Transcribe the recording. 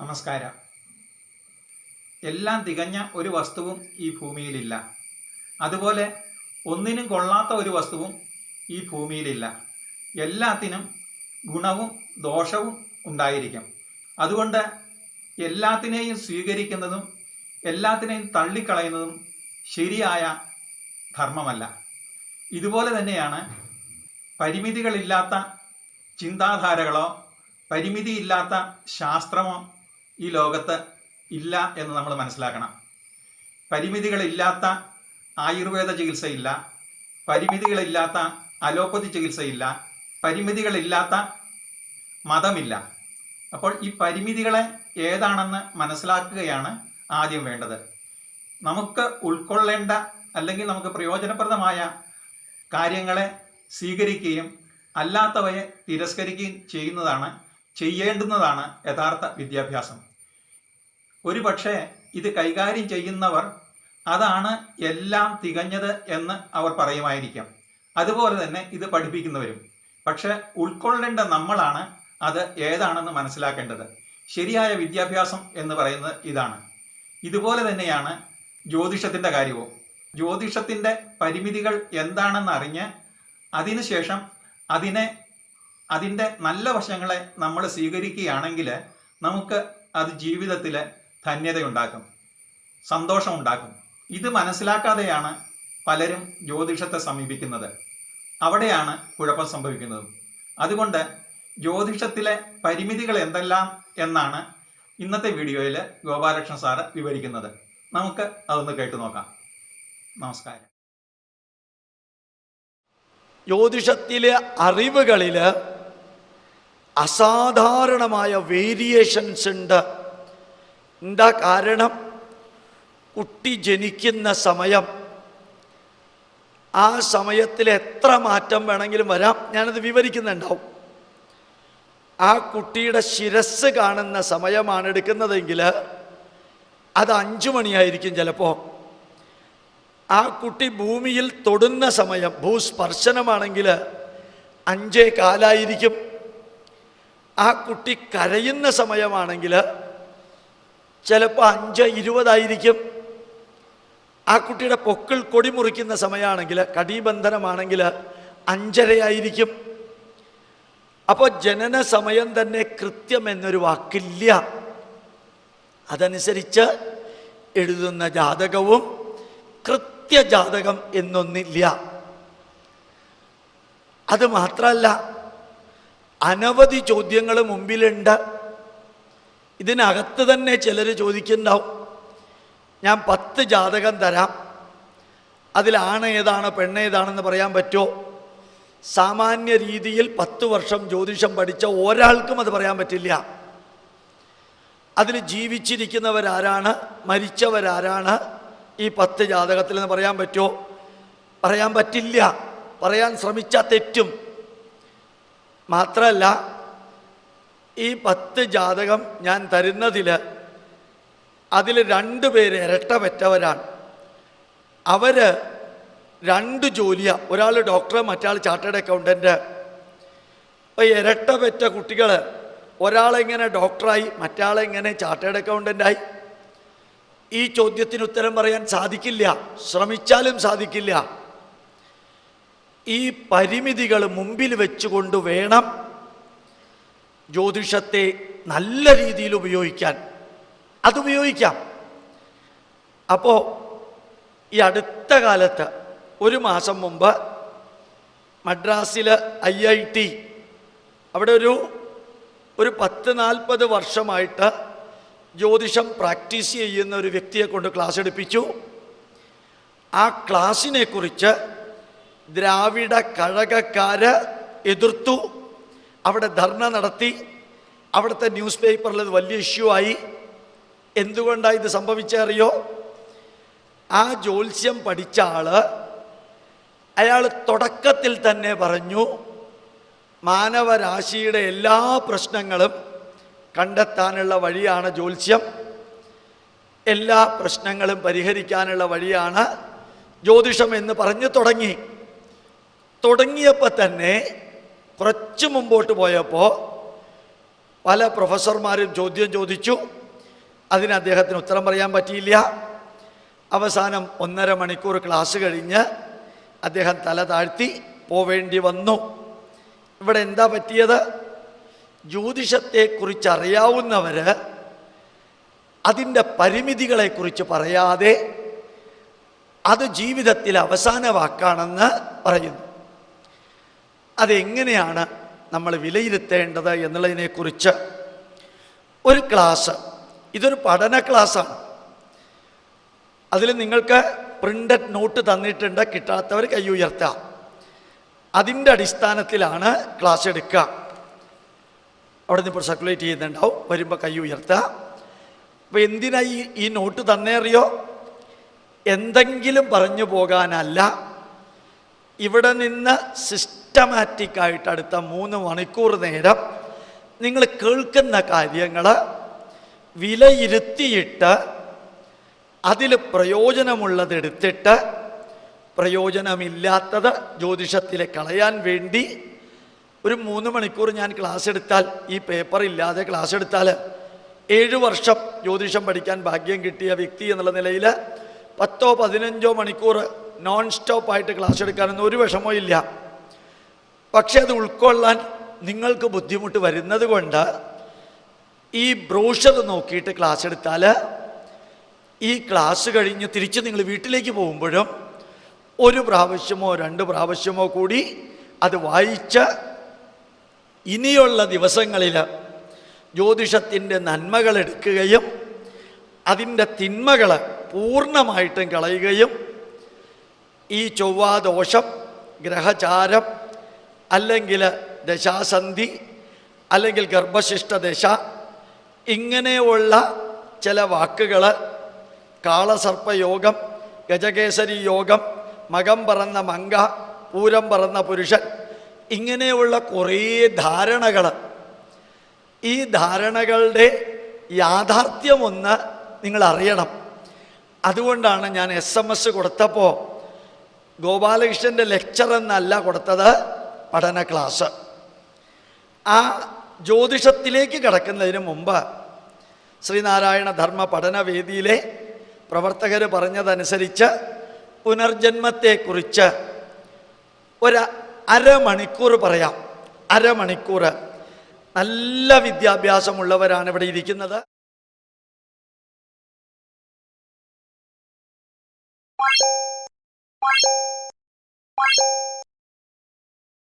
നമസ്കാരം. എല്ലാം തികഞ്ഞ ഒരു വസ്തുവും ഈ ഭൂമിയിലില്ല. അതുപോലെ ഒന്നിനും കൊള്ളാത്ത ഒരു വസ്തുവും ഈ ഭൂമിയിലില്ല. എല്ലാത്തിനും ഗുണവും ദോഷവും ഉണ്ടായിരിക്കും. അതുകൊണ്ട് എല്ലാത്തിനെയും സ്വീകരിക്കുന്നതും എല്ലാത്തിനെയും തള്ളിക്കളയുന്നതും ശരിയായ ധർമ്മമല്ല. ഇതുപോലെ തന്നെയാണ് പരിമിതികളില്ലാത്ത ചിന്താധാരകളോ പരിമിതിയില്ലാത്ത ശാസ്ത്രമോ ഈ ലോകത്ത് ഇല്ല എന്ന് നമ്മൾ മനസ്സിലാക്കണം. പരിമിതികളില്ലാത്ത ആയുർവേദ ചികിത്സയില്ല. പരിമിതികളില്ലാത്ത അലോപ്പതി ചികിത്സയില്ല. പരിമിതികളില്ലാത്ത മതമില്ല. അപ്പോൾ ഈ പരിമിതികളെ ഏതാണെന്ന് മനസ്സിലാക്കുകയാണ് ആദ്യം വേണ്ടത്. നമുക്ക് ഉൾക്കൊള്ളേണ്ട അല്ലെങ്കിൽ നമുക്ക് പ്രയോജനപ്രദമായ കാര്യങ്ങളെ സ്വീകരിക്കുകയും അല്ലാത്തവയെ തിരസ്കരിക്കുകയും ചെയ്യുന്നതാണ് ചെയ്യേണ്ടുന്നതാണ് യഥാർത്ഥ വിദ്യാഭ്യാസം. ഒരു പക്ഷേ ഇത് കൈകാര്യം ചെയ്യുന്നവർ അതാണ് എല്ലാം തികഞ്ഞത് എന്ന് അവർ പറയുമായിരിക്കാം. അതുപോലെ തന്നെ ഇത് പഠിപ്പിക്കുന്നവരും. പക്ഷെ ഉൾക്കൊള്ളേണ്ട നമ്മളാണ് അത് ഏതാണെന്ന് മനസ്സിലാക്കേണ്ടത്. ശരിയായ വിദ്യാഭ്യാസം എന്ന് പറയുന്നത് ഇതാണ്. ഇതുപോലെ തന്നെയാണ് ജ്യോതിഷത്തിന്റെ കാര്യവും. ജ്യോതിഷത്തിന്റെ പരിമിതികൾ എന്താണെന്ന് അറിഞ്ഞ് അതിനുശേഷം അതിനെ അതിന്റെ നല്ല വശങ്ങളെ നമ്മൾ സ്വീകരിക്കുകയാണെങ്കിൽ നമുക്ക് അത് ജീവിതത്തിൽ ധന്യതയുണ്ടാക്കും സന്തോഷമുണ്ടാക്കും. ഇത് മനസ്സിലാക്കാതെയാണ് പലരും ജ്യോതിഷത്തെ സമീപിക്കുന്നത്. അവിടെയാണ് കുഴപ്പം സംഭവിക്കുന്നത്. അതുകൊണ്ട് ജ്യോതിഷത്തിലെ പരിമിതികൾ എന്തെല്ലാം എന്നാണ് ഇന്നത്തെ വീഡിയോയിൽ ഗോപാലകൃഷ്ണൻ സാറ് വിവരിക്കുന്നത്. നമുക്ക് അതൊന്ന് കേട്ടു നോക്കാം. നമസ്കാരം. ജ്യോതിഷത്തിലെ അറിവുകളിൽ അസാധാരണമായ വേരിയേഷൻസ് ഉണ്ട്. എന്താ കാരണം? കുട്ടി ജനിക്കുന്ന സമയം. ആ സമയത്തിൽ എത്ര മാറ്റം വേണമെങ്കിലും വരാം. ഞാനത് വിവരിക്കുന്നുണ്ടാവും. ആ കുട്ടിയുടെ ശിരസ് കാണുന്ന സമയമാണ് എടുക്കുന്നതെങ്കിൽ അത് അഞ്ചു മണിയായിരിക്കും ചിലപ്പോൾ. ആ കുട്ടി ഭൂമിയിൽ തൊടുന്ന സമയം ഭൂസ്പർശനമാണെങ്കിൽ അഞ്ചേ കാലായിരിക്കും. ആ കുട്ടി കരയുന്ന സമയമാണെങ്കിൽ ചിലപ്പോൾ അഞ്ച് ഇരുപതായിരിക്കും. ആ കുട്ടിയുടെ പൊക്കിൾ കൊടി മുറിക്കുന്ന സമയമാണെങ്കിൽ കടീബന്ധനമാണെങ്കിൽ അഞ്ചരയായിരിക്കും. അപ്പോൾ ജനന സമയം തന്നെ കൃത്യം എന്നൊരു വാക്കില്ല. അതനുസരിച്ച് എഴുതുന്ന ജാതകവും കൃത്യജാതകം എന്നൊന്നില്ല. അത് മാത്രമല്ല അനവധി ചോദ്യങ്ങൾ മുമ്പിലുണ്ട്. ഇതിനകത്ത് തന്നെ ചിലർ ചോദിക്കുന്നുണ്ടാവും. ഞാൻ പത്ത് ജാതകം തരാം. അതിലാണ് ഏതാണ് പെണ്ണ് ഏതാണെന്ന് പറയാൻ പറ്റുമോ? സാമാന്യ രീതിയിൽ പത്ത് വർഷം ജ്യോതിഷം പഠിച്ച ഒരാൾക്കും അത് പറയാൻ പറ്റില്ല. അതിൽ ജീവിച്ചിരിക്കുന്നവരാരാണ് മരിച്ചവരാരാണ് ഈ പത്ത് ജാതകത്തിൽ എന്ന് പറയാൻ പറ്റുമോ? പറയാൻ പറ്റില്ല. പറയാൻ ശ്രമിച്ചാൽ തെറ്റും. മാത്രമല്ല ഈ പത്ത് ജാതകം ഞാൻ തരുന്നതിൽ അതിൽ രണ്ട് പേര് ഇരട്ട പെറ്റവരാണ് അവർ രണ്ട് ജോലിയാണ് ഒരാൾ ഡോക്ടർ മറ്റാൾ ചാർട്ടേഡ് അക്കൗണ്ടന്റ് അപ്പോൾ ഇരട്ട പെറ്റ കുട്ടികൾ ഒരാളെങ്ങനെ ഡോക്ടറായി മറ്റാളെങ്ങനെ ചാർട്ടേഡ് അക്കൗണ്ടന്റായി ഈ ചോദ്യത്തിന് ഉത്തരം പറയാൻ സാധിക്കില്ല. ശ്രമിച്ചാലും സാധിക്കില്ല. ഈ പരിമിതികൾ മുമ്പിൽ വെച്ചുകൊണ്ട് വേണം ജ്യോതിഷത്തെ നല്ല രീതിയിൽ ഉപയോഗിക്കാൻ. അതുപയോഗിക്കാം. അപ്പോൾ ഈ അടുത്ത കാലത്ത് ഒരു മാസം മുമ്പ് മദ്രാസിൽ ഐ ഐ ടി അവിടെ ഒരു ഒരു പത്ത് നാൽപ്പത് വർഷമായിട്ട് ജ്യോതിഷം പ്രാക്ടീസ് ചെയ്യുന്ന ഒരു വ്യക്തിയെ കൊണ്ട് ക്ലാസ് എടുപ്പിച്ചു. ആ ക്ലാസ്സിനെ കുറിച്ച് ദ്രാവിഡ കഴകക്കാര് എതിർത്തു. അവിടെ ധർണ നടത്തി. അവിടുത്തെ ന്യൂസ് പേപ്പറിൽ അത് വലിയ ഇഷ്യൂ ആയി. എന്തുകൊണ്ടാണ് ഇത് സംഭവിച്ചറിയോ ആ ജ്യോത്സ്യം പഠിച്ച ആൾ അയാൾ തുടക്കത്തിൽ തന്നെ പറഞ്ഞു മാനവരാശിയുടെ എല്ലാ പ്രശ്നങ്ങളും കണ്ടെത്താനുള്ള വഴിയാണ് ജ്യോത്സ്യം. എല്ലാ പ്രശ്നങ്ങളും പരിഹരിക്കാനുള്ള വഴിയാണ് ജ്യോതിഷം എന്ന് പറഞ്ഞു തുടങ്ങി. തുടങ്ങിയപ്പോൾ തന്നെ കുറച്ച് മുമ്പോട്ട് പോയപ്പോൾ പല പ്രൊഫസർമാരും ചോദ്യം ചോദിച്ചു. അതിന് അദ്ദേഹത്തിന് ഉത്തരം പറയാൻ പറ്റിയില്ല. അവസാനം ഒന്നര മണിക്കൂർ ക്ലാസ് കഴിഞ്ഞ് അദ്ദേഹം തല താഴ്ത്തി പോവേണ്ടി വന്നു. ഇവിടെ എന്താ പറ്റിയത്? ജ്യോതിഷത്തെക്കുറിച്ച് അറിയാവുന്നവർ അതിന്റെ പരിമിതികളെക്കുറിച്ച് പറയാതെ അത് ജീവിതത്തിൽ അവസാന വാക്കാണെന്ന് പറയുന്നു. അതെങ്ങനെയാണ് നമ്മൾ വിലയിരുത്തേണ്ടത് എന്നുള്ളതിനെക്കുറിച്ച് ഒരു ക്ലാസ്. ഇതൊരു പഠന ക്ലാസ്സാണ്. അതിൽ നിങ്ങൾക്ക് പ്രിന്റഡ് നോട്ട് തന്നിട്ടുണ്ട് കിട്ടാത്തവർ കൈ ഉയർത്താം അതിന്റെ അടിസ്ഥാനത്തിലാണ് ക്ലാസ് എടുക്കുക. അവിടെ നിന്ന് ഇപ്പോൾ സർക്കുലേറ്റ് ചെയ്യുന്നുണ്ടാവും വരുമ്പോൾ കൈ ഉയർത്തുക. അപ്പോൾ എന്തിനാ ഈ ഈ നോട്ട് തന്നേറിയോ എന്തെങ്കിലും പറഞ്ഞു പോകാനല്ല. ഇവിടെ നിന്ന് സിസ്റ്റമാറ്റിക് ആയിട്ട് അടുത്ത മൂന്ന് മണിക്കൂർ നേരം നിങ്ങൾ കേൾക്കുന്ന കാര്യങ്ങൾ വിലയിരുത്തിയിട്ട് അതിൽ പ്രയോജനമുള്ളതെടുത്തിട്ട് പ്രയോജനമില്ലാത്തത് ജ്യോതിഷത്തിൽ കളയാൻ വേണ്ടി ഒരു മൂന്ന് മണിക്കൂർ ഞാൻ ക്ലാസ് എടുത്താൽ ഈ പേപ്പർ ഇല്ലാതെ ക്ലാസ് എടുത്താൽ ഏഴ് വർഷം ജ്യോതിഷം പഠിക്കാൻ ഭാഗ്യം കിട്ടിയ വ്യക്തി എന്നുള്ള നിലയിൽ പത്തോ പതിനഞ്ചോ മണിക്കൂർ നോൺ സ്റ്റോപ്പായിട്ട് ക്ലാസ് എടുക്കാനൊന്നും ഒരു വിഷമവും ഇല്ല. പക്ഷെ അത് ഉൾക്കൊള്ളാൻ നിങ്ങൾക്ക് ബുദ്ധിമുട്ട് വരുന്നത് കൊണ്ട് ഈ ബ്രോഷർ നോക്കിയിട്ട് ക്ലാസ് എടുത്താൽ ഈ ക്ലാസ് കഴിഞ്ഞ് തിരിച്ച് നിങ്ങൾ വീട്ടിലേക്ക് പോകുമ്പോഴും ഒരു പ്രാവശ്യമോ രണ്ട് പ്രാവശ്യമോ കൂടി അത് വായിച്ച് ഇനിയുള്ള ദിവസങ്ങളിൽ ജ്യോതിഷത്തിന്റെ നന്മകൾ എടുക്കുകയും അതിന്റെ തിന്മകൾ പൂർണമായിട്ടും കളയുകയും ഈ ചൊവ്വാദോഷം ഗ്രഹചാരം അല്ലെങ്കിൽ ദശാസന്ധി അല്ലെങ്കിൽ ഗർഭശിഷ്ട ദശ ഇങ്ങനെയുള്ള ചില വാക്കുകൾ കാളസർപ്പയോഗം ഗജകേസരി യോഗം മകം പറന്ന മങ്ക പൂരം പറന്ന പുരുഷൻ ഇങ്ങനെയുള്ള കുറേ ധാരണകൾ. ഈ ധാരണകളുടെ യാഥാർത്ഥ്യമൊന്ന് നിങ്ങൾ അറിയണം. അതുകൊണ്ടാണ് ഞാൻ എസ് എം എസ് കൊടുത്തപ്പോൾ ഗോപാലകൃഷ്ണന്റെ ലെക്ചർ എന്നല്ല കൊടുത്തത് പഠന ക്ലാസ് ആ ജ്യോതിഷത്തിലേക്ക് കടക്കുന്നതിന് മുമ്പ് ശ്രീനാരായണ ധർമ്മ പഠനവേദിയിലെ പ്രവർത്തകർ പറഞ്ഞതനുസരിച്ച് പുനർജന്മത്തെക്കുറിച്ച് ഒരു അരമണിക്കൂർ പറയാം. അരമണിക്കൂർ. നല്ല വിദ്യാഭ്യാസമുള്ളവരാണ് ഇവിടെ ഇരിക്കുന്നത്. you